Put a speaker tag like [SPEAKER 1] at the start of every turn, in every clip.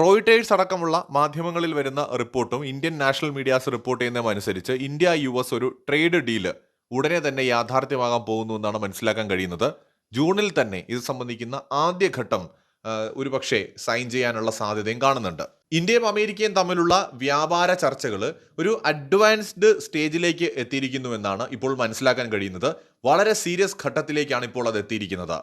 [SPEAKER 1] Reuters അടക്കമുള്ള മാധ്യമങ്ങളിൽ വരുന്ന റിപ്പോർട്ടും ഇന്ത്യൻ നാഷണൽ മീഡിയാസ് റിപ്പോർട്ട് ചെയ്യുന്നതും അനുസരിച്ച് ഇന്ത്യ യു എസ് ഒരു ട്രേഡ് ഡീൽ ഉടനെ തന്നെ യാഥാർത്ഥ്യമാകാൻ പോകുന്നു എന്നാണ് മനസ്സിലാക്കാൻ കഴിയുന്നത്. ജൂണിൽ തന്നെ ഇത് സംബന്ധിക്കുന്ന ആദ്യഘട്ടം ഒരു ഒരുപക്ഷെ സൈൻ ചെയ്യാനുള്ള സാധ്യതയും കാണുന്നുണ്ട്. ഇന്ത്യയും അമേരിക്കയും തമ്മിലുള്ള വ്യാപാര ചർച്ചകൾ ഒരു അഡ്വാൻസ്ഡ് സ്റ്റേജിലേക്ക് എത്തിയിരിക്കുന്നു എന്നാണ് ഇപ്പോൾ മനസ്സിലാക്കാൻ കഴിയുന്നത്. വളരെ സീരിയസ് ഘട്ടത്തിലേക്കാണ് ഇപ്പോൾ അത് എത്തിയിരിക്കുന്നത്.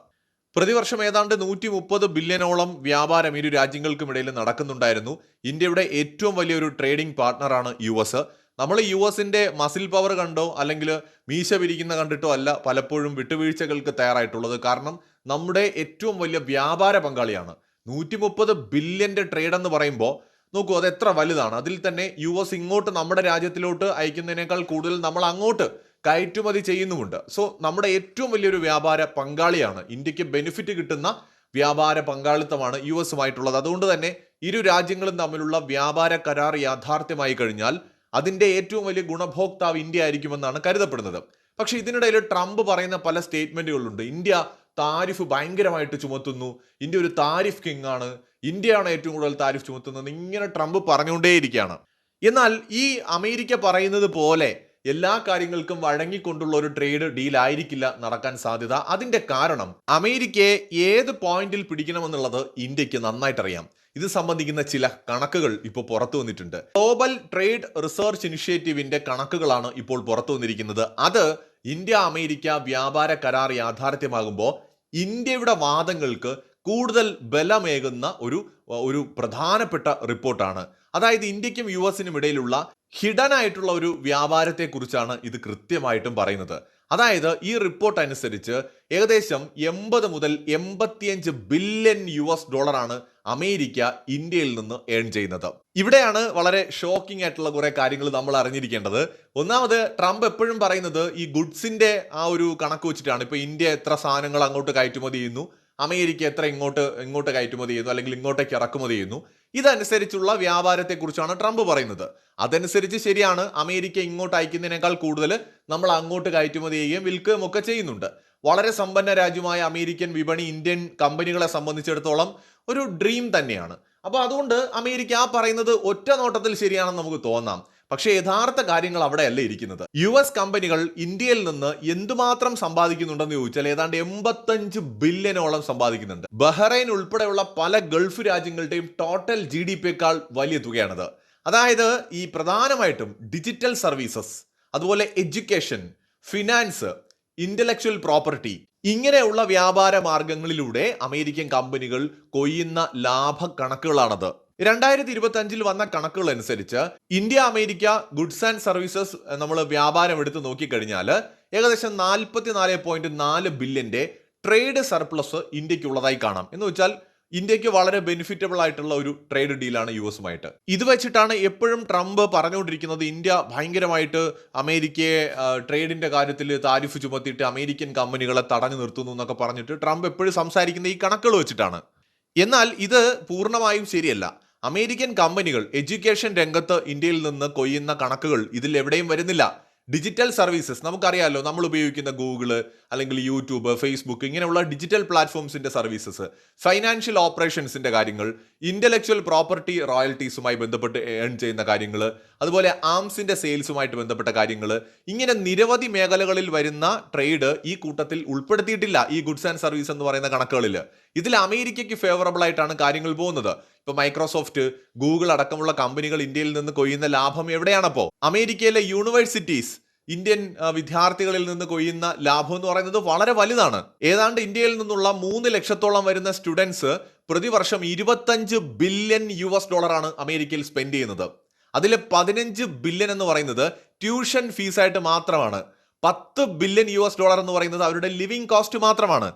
[SPEAKER 1] പ്രതിവർഷം ഏതാണ്ട് നൂറ്റി മുപ്പത് ബില്യണോളം വ്യാപാരം ഇരു രാജ്യങ്ങൾക്കുമിടയിൽ നടക്കുന്നുണ്ടായിരുന്നു. ഇന്ത്യയുടെ ഏറ്റവും വലിയൊരു ട്രേഡിംഗ് പാർട്ണറാണ് യു എസ്. നമ്മൾ യു എസിന്റെ മസിൽ പവർ കണ്ടോ? അല്ലെങ്കിൽ മീശ പിരിക്കുന്ന കണ്ടിട്ടോ അല്ല പലപ്പോഴും വിട്ടുവീഴ്ചകൾക്ക് തയ്യാറായിട്ടുള്ളത്. കാരണം നമ്മുടെ ഏറ്റവും വലിയ വ്യാപാര പങ്കാളിയാണ്. നൂറ്റി മുപ്പത് ബില്യന്റെ ട്രേഡ് എന്ന് പറയുമ്പോൾ നോക്കൂ അത് എത്ര വലുതാണ്. അതിൽ തന്നെ യു എസ് ഇങ്ങോട്ട് നമ്മുടെ രാജ്യത്തിലോട്ട് അയക്കുന്നതിനേക്കാൾ കൂടുതൽ നമ്മൾ അങ്ങോട്ട് കയറ്റുമതി ചെയ്യുന്നുമുണ്ട്. സോ നമ്മുടെ ഏറ്റവും വലിയൊരു വ്യാപാര പങ്കാളിയാണ്. ഇന്ത്യയ്ക്ക് ബെനിഫിറ്റ് കിട്ടുന്ന വ്യാപാര പങ്കാളിത്തമാണ് യു എസുമായിട്ടുള്ളത്. അതുകൊണ്ട് തന്നെ ഇരു രാജ്യങ്ങളും തമ്മിലുള്ള വ്യാപാര കരാർ യാഥാർത്ഥ്യമായി കഴിഞ്ഞാൽ അതിന്റെ ഏറ്റവും വലിയ ഗുണഭോക്താവ് ഇന്ത്യ ആയിരിക്കുമെന്നാണ് കരുതപ്പെടുന്നത്. പക്ഷെ ഇതിനിടയിൽ ട്രംപ് പറയുന്ന പല സ്റ്റേറ്റ്മെന്റുകളുണ്ട്. ഇന്ത്യ താരിഫ് ഭയങ്കരമായിട്ട് ചുമത്തുന്നു. ഇന്ത്യ ഒരു താരിഫ് കിങ് ആണ് ഇന്ത്യയാണ് ഏറ്റവും കൂടുതൽ താരിഫ് ചുമത്തുന്നത് ഇങ്ങനെ ട്രംപ് പറഞ്ഞുകൊണ്ടേയിരിക്കുകയാണ്. എന്നാൽ ഈ അമേരിക്ക പറയുന്നത് പോലെ എല്ലാ കാര്യങ്ങൾക്കും വഴങ്ങിക്കൊണ്ടുള്ള ഒരു ട്രേഡ് ഡീൽ ആയിരിക്കില്ല നടക്കാൻ സാധ്യത. അതിന്റെ കാരണം അമേരിക്കയെ ഏത് പോയിന്റിൽ പിടിക്കണമെന്നുള്ളത് ഇന്ത്യയ്ക്ക് നന്നായിട്ടറിയാം. ഇത് സംബന്ധിക്കുന്ന ചില കണക്കുകൾ ഇപ്പോൾ പുറത്തു വന്നിട്ടുണ്ട്. ഗ്ലോബൽ ട്രേഡ് റിസർച്ച് ഇനിഷ്യേറ്റീവിന്റെ കണക്കുകളാണ് ഇപ്പോൾ പുറത്തു വന്നിരിക്കുന്നത്. അത് ഇന്ത്യ അമേരിക്ക വ്യാപാര കരാർ യാഥാർത്ഥ്യമാകുമ്പോൾ ഇന്ത്യയുടെ വാദങ്ങൾക്ക് കൂടുതൽ ബലമേകുന്ന ഒരു ഒരു പ്രധാനപ്പെട്ട റിപ്പോർട്ടാണ്. അതായത് ഇന്ത്യക്കും യു എസിനും ഇടയിലുള്ള ഹിഡൻ ആയിട്ടുള്ള ഒരു വ്യാപാരത്തെക്കുറിച്ചാണ് ഇത് കൃത്യമായിട്ടും പറയുന്നത്. അതായത് ഈ റിപ്പോർട്ട് അനുസരിച്ച് ഏകദേശം എൺപത് മുതൽ എൺപത്തിയഞ്ച് ബില്യൺ യു എസ് ഡോളറാണ് അമേരിക്ക ഇന്ത്യയിൽ നിന്ന് ഏൺ ചെയ്യുന്നത്. ഇവിടെയാണ് വളരെ ഷോക്കിംഗ് ആയിട്ടുള്ള കുറെ കാര്യങ്ങൾ നമ്മൾ അറിഞ്ഞിരിക്കേണ്ടത്. ഒന്നാമത് ട്രംപ് എപ്പോഴും പറയുന്നത് ഈ ഗുഡ്സിന്റെ ആ ഒരു കണക്ക് വെച്ചിട്ടാണ്. ഇപ്പൊ ഇന്ത്യ എത്ര സാധനങ്ങൾ അങ്ങോട്ട് കയറ്റുമതി ചെയ്യുന്നു. അമേരിക്ക എത്ര ഇങ്ങോട്ട് ഇങ്ങോട്ട് കയറ്റുമതി ചെയ്യുന്നു അല്ലെങ്കിൽ ഇങ്ങോട്ടേക്ക് ഇറക്കുമതി ചെയ്യുന്നു. ഇതനുസരിച്ചുള്ള വ്യാപാരത്തെക്കുറിച്ചാണ് ട്രംപ് പറയുന്നത്. അതനുസരിച്ച് ശരിയാണ് അമേരിക്ക ഇങ്ങോട്ട് അയക്കുന്നതിനേക്കാൾ കൂടുതൽ നമ്മൾ അങ്ങോട്ട് കയറ്റുമതി ചെയ്യുകയും വിൽക്കുകയും ഒക്കെ ചെയ്യുന്നുണ്ട്. വളരെ സമ്പന്ന രാജ്യമായ അമേരിക്കൻ വിപണി ഇന്ത്യൻ കമ്പനികളെ സംബന്ധിച്ചിടത്തോളം ഒരു ഡ്രീം തന്നെയാണ്. അപ്പോൾ അതുകൊണ്ട് അമേരിക്ക ആ പറയുന്നത് ഒറ്റ നോട്ടത്തിൽ ശരിയാണെന്ന് നമുക്ക് തോന്നാം. പക്ഷേ യഥാർത്ഥ കാര്യങ്ങൾ അവിടെയല്ല ഇരിക്കുന്നത്. യു എസ് കമ്പനികൾ ഇന്ത്യയിൽ നിന്ന് എന്തുമാത്രം സമ്പാദിക്കുന്നുണ്ടെന്ന് ചോദിച്ചാൽ ഏതാണ്ട് എൺപത്തഞ്ച് ബില്യനോളം സമ്പാദിക്കുന്നുണ്ട്. ബഹ്റൈൻ ഉൾപ്പെടെയുള്ള പല ഗൾഫ് രാജ്യങ്ങളുടെയും ടോട്ടൽ ജി ഡി പിയേക്കാൾ വലിയ തുകയാണത്. അതായത് ഈ പ്രധാനമായിട്ടും ഡിജിറ്റൽ സർവീസസ് അതുപോലെ എഡ്യൂക്കേഷൻ ഫിനാൻസ് ഇന്റലക്ച്വൽ പ്രോപ്പർട്ടി ഇങ്ങനെയുള്ള വ്യാപാര മാർഗങ്ങളിലൂടെ അമേരിക്കൻ കമ്പനികൾ കൊയ്യുന്ന ലാഭ കണക്കുകളാണത് രണ്ടായിരത്തി ഇരുപത്തി അഞ്ചിൽ വന്ന കണക്കുകൾ അനുസരിച്ച് India America goods and services നമ്മൾ വ്യാപാരം എടുത്ത് നോക്കിക്കഴിഞ്ഞാൽ ഏകദേശം നാൽപ്പത്തി നാല് പോയിന്റ് നാല് ബില്യന്റെ ട്രേഡ് സർപ്ലസ് ഇന്ത്യയ്ക്ക് ഉള്ളതായി കാണാം. എന്ന് വെച്ചാൽ ഇന്ത്യയ്ക്ക് വളരെ ബെനിഫിറ്റബിൾ ആയിട്ടുള്ള ഒരു ട്രേഡ് ഡീലാണ് യു എസുമായിട്ട്. ഇത് വെച്ചിട്ടാണ് എപ്പോഴും ട്രംപ് പറഞ്ഞുകൊണ്ടിരിക്കുന്നത് ഇന്ത്യ ഭയങ്കരമായിട്ട് അമേരിക്കയെ ട്രേഡിന്റെ കാര്യത്തിൽ താരിഫ് ചുമത്തിയിട്ട് അമേരിക്കൻ കമ്പനികളെ തടഞ്ഞു നിർത്തുന്നു എന്നൊക്കെ പറഞ്ഞിട്ട് ട്രംപ് എപ്പോഴും സംസാരിക്കുന്ന ഈ കണക്കുകൾ വെച്ചിട്ടാണ്. എന്നാൽ ഇത് പൂർണമായും ശരിയല്ല. അമേരിക്കൻ കമ്പനികൾ എഡ്യൂക്കേഷൻ രംഗത്ത് ഇന്ത്യയിൽ നിന്ന് കൊയ്യുന്ന കണക്കുകൾ ഇതിൽ എവിടെയും വരുന്നില്ല. ഡിജിറ്റൽ സർവീസസ് നമുക്കറിയാമല്ലോ നമ്മൾ ഉപയോഗിക്കുന്ന ഗൂഗിൾ അല്ലെങ്കിൽ യൂട്യൂബ് ഫേസ്ബുക്ക് ഇങ്ങനെയുള്ള ഡിജിറ്റൽ പ്ലാറ്റ്ഫോംസിന്റെ സർവീസസ് ഫൈനാൻഷ്യൽ ഓപ്പറേഷൻസിന്റെ കാര്യങ്ങൾ ഇന്റലക്ച്വൽ പ്രോപ്പർട്ടി റോയൽറ്റീസുമായി ബന്ധപ്പെട്ട് ഏൺ ചെയ്യുന്ന കാര്യങ്ങൾ അതുപോലെ ആംസിന്റെ സെയിൽസുമായിട്ട് ബന്ധപ്പെട്ട കാര്യങ്ങൾ ഇങ്ങനെ നിരവധി മേഖലകളിൽ വരുന്ന ട്രേഡ് ഈ കൂട്ടത്തിൽ ഉൾപ്പെടുത്തിയിട്ടില്ല ഈ ഗുഡ്സ് ആൻഡ് സർവീസ് എന്ന് പറയുന്ന കണക്കുകളിൽ ഇതിൽ അമേരിക്കയ്ക്ക് ഫേവറബിൾ ആയിട്ടാണ് കാര്യങ്ങൾ പോകുന്നത്. ഇപ്പൊ മൈക്രോസോഫ്റ്റ് ഗൂഗിൾ അടക്കമുള്ള കമ്പനികൾ ഇന്ത്യയിൽ നിന്ന് കൊയ്യുന്ന ലാഭം എവിടെയാണപ്പോ? അമേരിക്കയിലെ യൂണിവേഴ്സിറ്റീസ് ഇന്ത്യൻ വിദ്യാർത്ഥികളിൽ നിന്ന് കൊയ്യുന്ന ലാഭം എന്ന് പറയുന്നത് വളരെ വലുതാണ്. ഏതാണ്ട് ഇന്ത്യയിൽ നിന്നുള്ള മൂന്ന് ലക്ഷത്തോളം വരുന്ന സ്റ്റുഡൻസ് പ്രതിവർഷം ഇരുപത്തഞ്ച് ബില്യൺ യു എസ് ഡോളറാണ് അമേരിക്കയിൽ സ്പെൻഡ് ചെയ്യുന്നത്. അതിൽ പതിനഞ്ച് ബില്യൺ എന്ന് പറയുന്നത് ട്യൂഷൻ ഫീസായിട്ട് മാത്രമാണ്. പത്ത് ബില്യൺ യു എസ് ഡോളർ എന്ന് പറയുന്നത് അവരുടെ ലിവിംഗ് കോസ്റ്റ് മാത്രമാണ്.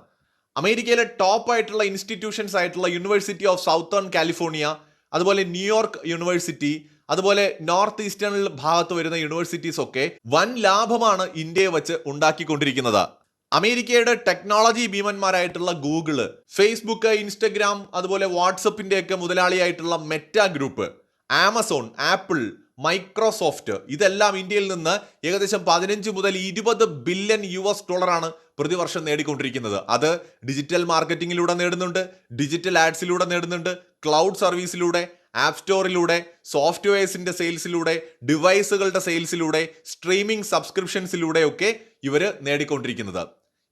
[SPEAKER 1] അമേരിക്കയിലെ ടോപ്പ് ആയിട്ടുള്ള ഇൻസ്റ്റിറ്റ്യൂഷൻസ് ആയിട്ടുള്ള യൂണിവേഴ്സിറ്റി ഓഫ് സൗത്തേൺ കാലിഫോർണിയ അതുപോലെ ന്യൂയോർക്ക് യൂണിവേഴ്സിറ്റി അതുപോലെ നോർത്ത് ഈസ്റ്റേണിൽ ഭാഗത്ത് വരുന്ന യൂണിവേഴ്സിറ്റീസ് ഒക്കെ വൻ ലാഭമാണ് ഇന്ത്യയെ വെച്ച് ഉണ്ടാക്കിക്കൊണ്ടിരിക്കുന്നത്. അമേരിക്കയുടെ ടെക്നോളജി ഭീമന്മാരായിട്ടുള്ള ഗൂഗിൾ ഫേസ്ബുക്ക് ഇൻസ്റ്റഗ്രാം അതുപോലെ വാട്സപ്പിന്റെ ഒക്കെ മുതലാളിയായിട്ടുള്ള Meta group Amazon Apple Microsoft ഇതെല്ലാം ഇന്ത്യയിൽ നിന്ന് ഏകദേശം പതിനഞ്ച് മുതൽ ഇരുപത് ബില്യൺ യു എസ് ഡോളറാണ് പ്രതിവർഷം നേടിക്കൊണ്ടിരിക്കുന്നത്. അത് ഡിജിറ്റൽ മാർക്കറ്റിംഗിലൂടെ നേടുന്നുണ്ട് ഡിജിറ്റൽ ആഡ്സിലൂടെ നേടുന്നുണ്ട് ക്ലൗഡ് സർവീസിലൂടെ ആപ്പ് സ്റ്റോറിലൂടെ സോഫ്റ്റ്വെയർസിന്റെ സെയിൽസിലൂടെ ഡിവൈസുകളുടെ സെയിൽസിലൂടെ സ്ട്രീമിംഗ് സബ്സ്ക്രിപ്ഷൻസിലൂടെ ഒക്കെ ഇവർ നേടിക്കൊണ്ടിരിക്കുന്നത്.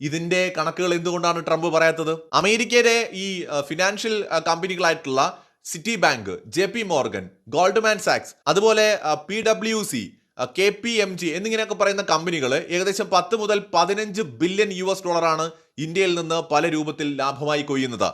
[SPEAKER 1] ഇതിന്റെ കണക്കുകൾ എന്തുകൊണ്ടാണ് ട്രംപ് പറയാത്തത്? അമേരിക്കയുടെ ഈ financial കമ്പനികളായിട്ടുള്ള Citibank J P Morgan Goldman സാക്സ് അതുപോലെ P W C K P M G എന്നിങ്ങനെയൊക്കെ പറയുന്ന കമ്പനികൾ ഏകദേശം പത്ത് മുതൽ പതിനഞ്ച് ബില്യൺ യു എസ് ഡോളറാണ് ഇന്ത്യയിൽ നിന്ന് പല രൂപത്തിൽ ലാഭമായി കൊയ്യുന്നത്.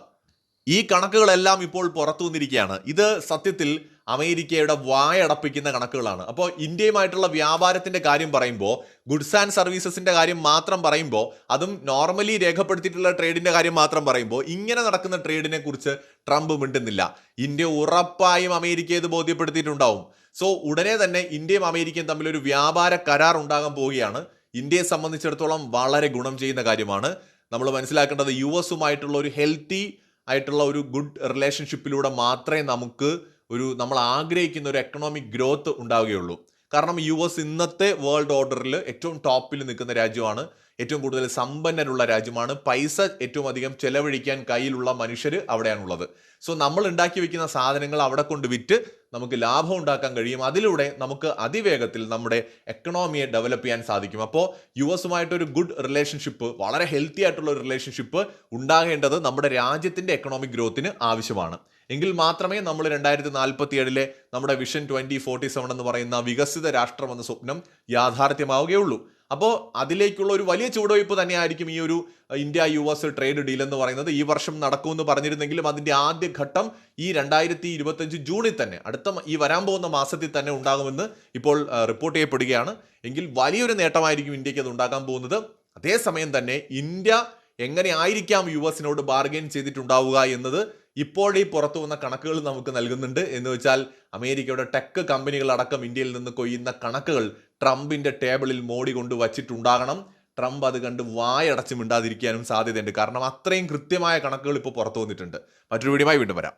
[SPEAKER 1] ഈ കണക്കുകളെല്ലാം ഇപ്പോൾ പുറത്തു വന്നിരിക്കുകയാണ് ഇത് സത്യത്തിൽ അമേരിക്കയുടെ വായടപ്പിക്കുന്ന കണക്കുകളാണ്. അപ്പോൾ ഇന്ത്യയുമായിട്ടുള്ള വ്യാപാരത്തിന്റെ കാര്യം പറയുമ്പോൾ ഗുഡ്സ് ആൻഡ് സർവീസസിന്റെ കാര്യം മാത്രം പറയുമ്പോൾ അതും നോർമലി രേഖപ്പെടുത്തിയിട്ടുള്ള ട്രേഡിന്റെ കാര്യം മാത്രം പറയുമ്പോൾ ഇങ്ങനെ നടക്കുന്ന ട്രേഡിനെ കുറിച്ച് ട്രംപ് മിണ്ടുന്നില്ല. ഇന്ത്യ ഉറപ്പായും അമേരിക്ക ഇത് ബോധ്യപ്പെടുത്തിയിട്ടുണ്ടാവും. സോ ഉടനെ തന്നെ ഇന്ത്യയും അമേരിക്കയും തമ്മിൽ ഒരു വ്യാപാര കരാർ ഉണ്ടാകാൻ പോവുകയാണ്. ഇന്ത്യയെ സംബന്ധിച്ചിടത്തോളം വളരെ ഗുണം ചെയ്യുന്ന കാര്യമാണ്. നമ്മൾ മനസ്സിലാക്കേണ്ടത് യു എസുമായിട്ടുള്ള ഒരു ഹെൽത്തി ആയിട്ടുള്ള ഒരു ഗുഡ് റിലേഷൻഷിപ്പിലൂടെ മാത്രമേ നമുക്ക് ഒരു നമ്മൾ ആഗ്രഹിക്കുന്ന ഒരു എക്കണോമിക് ഗ്രോത്ത് ഉണ്ടാവുകയുള്ളൂ. കാരണം യു എസ് ഇന്നത്തെ വേൾഡ് ഓർഡറിൽ ഏറ്റവും ടോപ്പിൽ നിൽക്കുന്ന രാജ്യമാണ്. ഏറ്റവും കൂടുതൽ സമ്പന്നരുള്ള രാജ്യമാണ്. പൈസ ഏറ്റവും അധികം ചെലവഴിക്കാൻ കയ്യിലുള്ള മനുഷ്യർ അവിടെയാണുള്ളത്. സോ നമ്മൾ ഉണ്ടാക്കി വെക്കുന്ന സാധനങ്ങൾ അവിടെ കൊണ്ട് വിറ്റ് നമുക്ക് ലാഭം ഉണ്ടാക്കാൻ കഴിയും. അതിലൂടെ നമുക്ക് അതിവേഗത്തിൽ നമ്മുടെ എക്കണോമിയെ ഡെവലപ്പ് ചെയ്യാൻ സാധിക്കും. അപ്പോൾ യു എസുമായിട്ടൊരു ഗുഡ് റിലേഷൻഷിപ്പ് വളരെ ഹെൽത്തി ആയിട്ടുള്ള ഒരു റിലേഷൻഷിപ്പ് ഉണ്ടാകേണ്ടത് നമ്മുടെ രാജ്യത്തിന്റെ എക്കണോമിക് ഗ്രോത്തിന് ആവശ്യമാണ്. എങ്കിൽ മാത്രമേ നമ്മൾ രണ്ടായിരത്തി നാൽപ്പത്തി ഏഴിലെ നമ്മുടെ വിഷൻ ട്വന്റി ഫോർട്ടി സെവൻ എന്ന് പറയുന്ന വികസിത രാഷ്ട്രം എന്ന സ്വപ്നം യാഥാർത്ഥ്യമാവുകയുള്ളൂ. അപ്പോൾ അതിലേക്കുള്ള ഒരു വലിയ ചുവടുവയ്പ് തന്നെയായിരിക്കും ഈ ഒരു India U S trade deal എന്ന് പറയുന്നത്. ഈ വർഷം നടക്കുമെന്ന് പറഞ്ഞിരുന്നെങ്കിലും അതിന്റെ ആദ്യ ഘട്ടം ഈ രണ്ടായിരത്തി ഇരുപത്തഞ്ച് ജൂണിൽ തന്നെ അടുത്ത ഈ വരാൻ പോകുന്ന മാസത്തിൽ തന്നെ ഉണ്ടാകുമെന്ന് ഇപ്പോൾ റിപ്പോർട്ട് ചെയ്യപ്പെടുകയാണ്. എങ്കിൽ വലിയൊരു നേട്ടമായിരിക്കും ഇന്ത്യയ്ക്ക് അത് ഉണ്ടാക്കാൻ പോകുന്നത്. അതേസമയം തന്നെ ഇന്ത്യ എങ്ങനെ ആയിരിക്കാം യു എസിനോട് ബാർഗെയിൻ ചെയ്തിട്ടുണ്ടാവുക എന്നത് ഇപ്പോൾ ഈ പുറത്തു വന്ന കണക്കുകൾ നമുക്ക് നൽകുന്നുണ്ട്. എന്ന് വെച്ചാൽ അമേരിക്കയുടെ ടെക് കമ്പനികൾ അടക്കം ഇന്ത്യയിൽ നിന്ന് കൊയ്യുന്ന കണക്കുകൾ ട്രംപിന്റെ ടേബിളിൽ മോഡി കൊണ്ട് വച്ചിട്ടുണ്ടാകണം. ട്രംപ് അത് കണ്ട് വായടച്ച് മിണ്ടാതിരിക്കാനും സാധ്യതയുണ്ട്. കാരണം അത്രയും കൃത്യമായ കണക്കുകൾ ഇപ്പോൾ പുറത്തു വന്നിട്ടുണ്ട്. മറ്റൊരു വീഡിയോയുമായി വീണ്ടും വരാം.